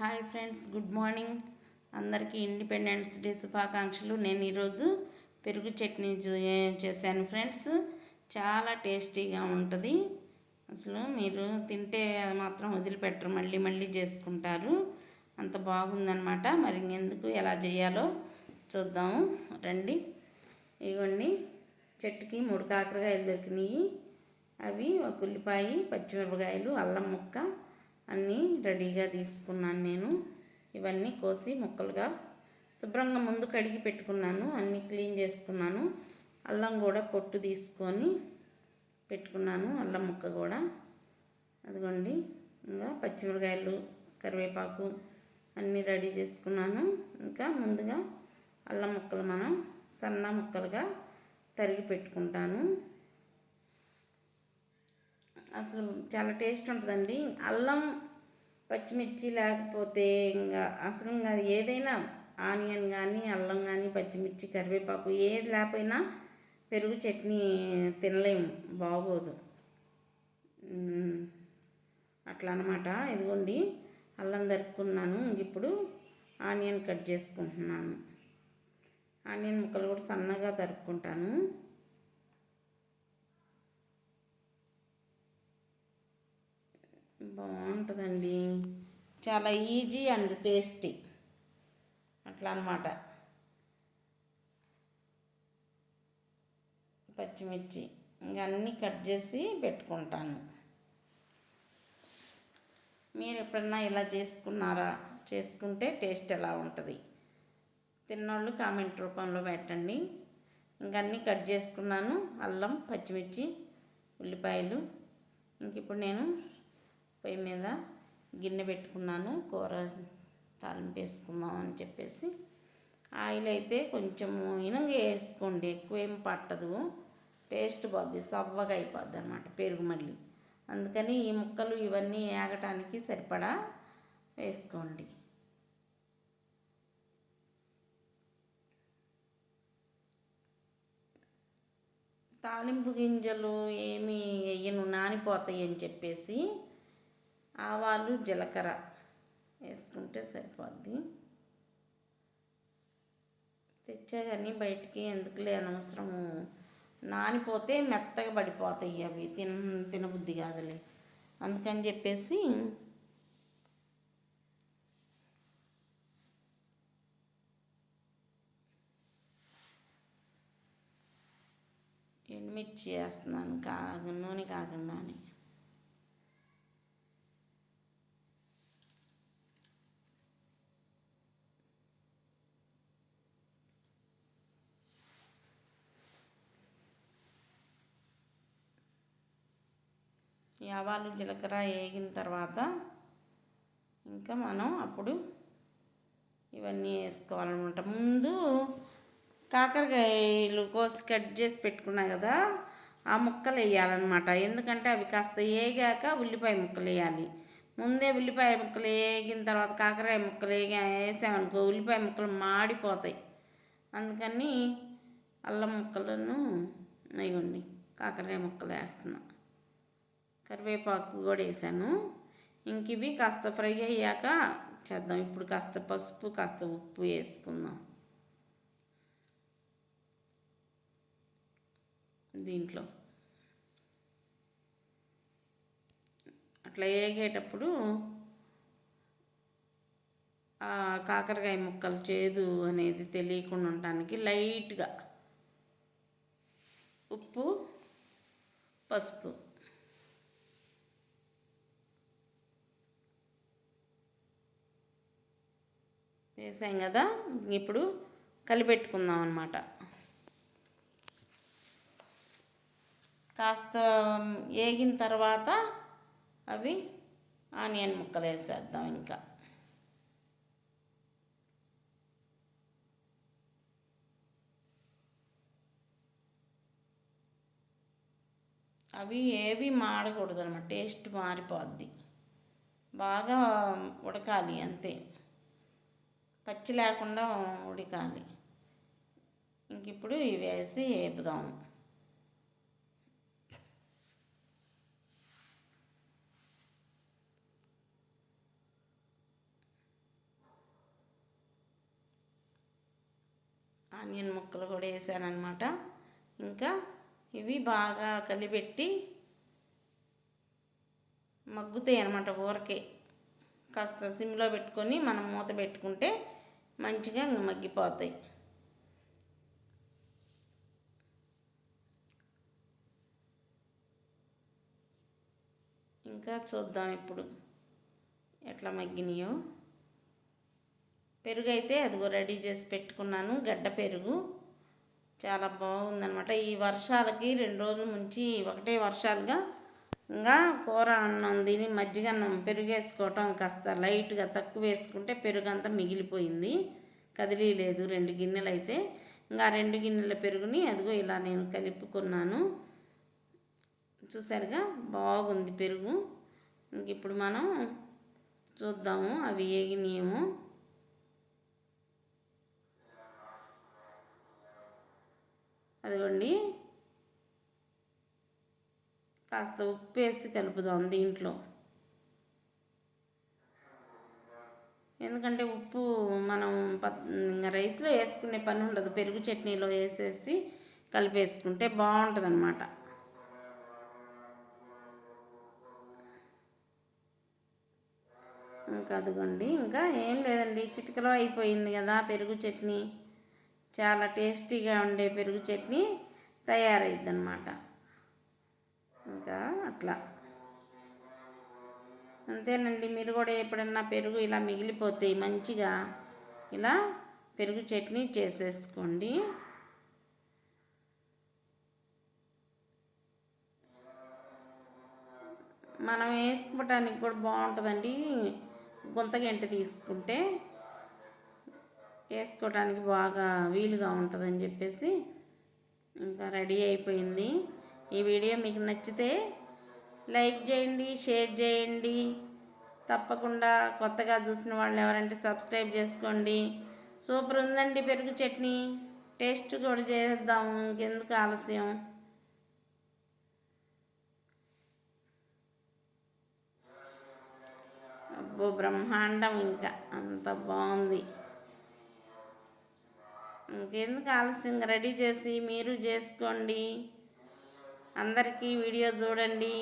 Hi friends good morning. అందరికీ independence day శుభాకాంక్షలు. నేను ఈరోజు పెరుగు చట్నీ చేశాను ఫ్రెండ్స్. చాలా టేస్టీగా ఉంటుంది. అసలు మీరు తింటే మాత్రం వదిలిపెట్టరు మళ్ళీ మళ్ళీ చేసుకుంటారు. అంత బాగుందనమాట మరి ఇంకెందుకు ఎలా చేయాలో చూద్దాము రండి. ఇవ్వండి చెట్టుకి మూడు కాకరకాయలు దొరికినాయి. అవి ఒక ఉల్లిపాయ పచ్చిమిరపకాయలు అల్లం ముక్క అన్నీ రెడీగా తీసుకున్నాను నేను. ఇవన్నీ కోసి ముక్కలుగా శుభ్రంగా ముందు కడిగి పెట్టుకున్నాను. అన్నీ క్లీన్ చేసుకున్నాను. అల్లం కూడా పొట్టు తీసుకొని పెట్టుకున్నాను. అల్లం ముక్క కూడా. అదిగోండి. ఇంకా పచ్చిమిరకాయలు కరివేపాకు అన్నీ రెడీ చేసుకున్నాను. ఇంకా ముందుగా అల్లం ముక్కలు మనం సన్న ముక్కలుగా తరిగి పెట్టుకుంటాను. అసలు చాలా టేస్ట్ ఉంటుందండి. అల్లం పచ్చిమిర్చి లేకపోతే ఇంకా అసలు ఇంకా ఏదైనా ఆనియన్ కానీ అల్లం కానీ పచ్చిమిర్చి కరివేపాకు ఏది లేకపోయినా పెరుగు చట్నీ తినలేము బాగోదు. అట్లా అనమాట ఇదిగోండి అల్లం దరుక్కున్నాను ఇప్పుడు ఆనియన్ కట్ చేసుకుంటున్నాను. ఆనియన్ ముక్కలు కూడా సన్నగా తరుక్కుంటాను. బాగుంటుందండి. చాలా ఈజీ అండ్ టేస్టీ. అట్లా అనమాట పచ్చిమిర్చి ఇంకా అన్నీ కట్ చేసి పెట్టుకుంటాను. మీరు ఎప్పుడన్నా ఇలా చేసుకున్నారా? చేసుకుంటే టేస్ట్ ఎలా ఉంటుంది? తిన్నోళ్ళు కామెంట్ రూపంలో పెట్టండి. ఇంకా అన్నీ కట్ చేసుకున్నాను. అల్లం పచ్చిమిర్చి ఉల్లిపాయలు. ఇంక ఇప్పుడు నేను పొయ్యి మీద గిన్నె పెట్టుకున్నాను కూర తాలింపు వేసుకుందాం అని చెప్పేసి. ఆయిల్ అయితే కొంచెము ఇనంగా వేసుకోండి ఎక్కువ ఏం పట్టదు. టేస్ట్ పోద్ది సవ్వగా అయిపోద్ది అనమాట పెరుగు మళ్ళీ. అందుకని ఈ ముక్కలు ఇవన్నీ ఏగటానికి సరిపడా వేసుకోండి. తాలింపు గింజలు ఏమి వేయను నానిపోతాయి అని చెప్పేసి ఆవాలు జీలకర్ర వేసుకుంటే సరిపోద్ది. తెచ్చా కానీ బయటికి ఎందుకులే అనవసరము. నానిపోతే మెత్తగా పడిపోతాయి అవి. తిన తినబుద్ధి కాదులే. అందుకని చెప్పేసి ఎండుమిర్చి వేస్తున్నాను. కాగ నూనె కాగంగానే. ఆవాలు జీలకర్ర వేగిన తర్వాత ఇంకా మనం అప్పుడు ఇవన్నీ వేసుకోవాలన్నమాట. ముందు కాకరకాయలు కోసి కట్ చేసి పెట్టుకున్నా కదా ఆ ముక్కలు వేయాలన్నమాట. ఎందుకంటే అవి కాస్త వేగాక ఉల్లిపాయ ముక్కలు వేయాలి. ముందే ఉల్లిపాయ ముక్కలు వేగిన తర్వాత కాకరకాయ ముక్కలు వేగా వేసామనుకో ఉల్లిపాయ ముక్కలు మాడిపోతాయి. అందుకని అల్లం ముక్కలను ఇవ్వండి కాకరకాయ ముక్కలు వేస్తున్నాం. కరివేపాకు కూడా వేసాను. ఇంక ఇవి కాస్త ఫ్రై అయ్యాక చేద్దాం. ఇప్పుడు కాస్త పసుపు కాస్త ఉప్పు వేసుకుందాం. దీంట్లో. అట్లా వేగేటప్పుడు కాకరకాయ ముక్కలు చేదు అనేది తెలియకుండా ఉండటానికి లైట్గా ఉప్పు పసుపు వేసాం కదా ఇప్పుడు కలిపెట్టుకుందాం అనమాట కాస్త వేగిన తర్వాత అవి ఆనియన్ ముక్కలు వేసేద్దాం ఇంకా. అవి ఏవి మాడకూడదు అనమాట టేస్ట్ మారిపోద్ది. బాగా ఉడకాలి అంతే. పచ్చి లేకుండా ఉడికాలి. ఇంక ఇప్పుడు ఇవి వేసి వేపుదాము ఆనియన్ ముక్కలు కూడా వేసానమాట ఇంకా ఇవి బాగా కలిపెట్టి మగ్గుతాయి అనమాట ఊరకే. కాస్త సిమ్లో పెట్టుకొని మనం మూత పెట్టుకుంటే మంచిగా ఇంక మగ్గిపోతాయి. ఇంకా చూద్దాం ఇప్పుడు ఎట్లా మగ్గినాయో. పెరుగు అయితే అదిగో రెడీ చేసి పెట్టుకున్నాను గడ్డ పెరుగు. చాలా బాగుందనమాట ఈ వర్షాలకి రెండు రోజుల నుంచి ఒకటే వర్షాలుగా ఇంకా కూర అన్నం తిని మజ్జిగ అన్నం పెరుగు వేసుకోవటం కాస్త లైట్గా తక్కువ వేసుకుంటే పెరుగు అంతా మిగిలిపోయింది. కదిలీ లేదు రెండు గిన్నెలు అయితే ఇంకా రెండు గిన్నెల పెరుగుని అదిగో ఇలా నేను కలుపుకున్నాను. చూసారుగా బాగుంది పెరుగు. ఇంక ఇప్పుడు మనం చూద్దాము అవి ఏగినాయేమో అదిగోండి. కాస్త ఉప్పు వేసి కలుపుదాం దీంట్లో. ఎందుకంటే ఉప్పు మనం ఇంకా రైస్లో వేసుకునే పని ఉండదు. పెరుగు చట్నీలో వేసేసి కలిపేసుకుంటే బాగుంటుంది అనమాట ఇంకా అదిగోండి. ఇంకా ఏం లేదండి. చిటికలో అయిపోయింది కదా పెరుగు చట్నీ. చాలా టేస్టీగా ఉండే పెరుగు చట్నీ తయారైద్ది అనమాట అట్లా. అంతేనండి మీరు కూడా ఎప్పుడన్నా పెరుగు ఇలా మిగిలిపోతే మంచిగా ఇలా పెరుగు చట్నీ చేసేసుకోండి. మనం వేసుకోవటానికి కూడా బాగుంటుందండి. గుంతగంట తీసుకుంటే వేసుకోవటానికి బాగా వీలుగా ఉంటుందని చెప్పేసి ఇంకా రెడీ అయిపోయింది. ఈ వీడియో మీకు నచ్చితే లైక్ చేయండి షేర్ చేయండి. తప్పకుండా కొత్తగా చూసిన వాళ్ళు ఎవరంటే సబ్స్క్రైబ్ చేసుకోండి. సూపర్ ఉందండి పెరుగు చట్నీ. టేస్ట్ కూడా చేద్దాము ఇంకెందుకు ఆలస్యం? అబ్బో బ్రహ్మాండం ఇంకా. అంత బాగుంది. ఇంకెందుకు ఆలస్యంగా రెడీ చేసి మీరు చేసుకోండి. అందరికీ వీడియో చూడండి.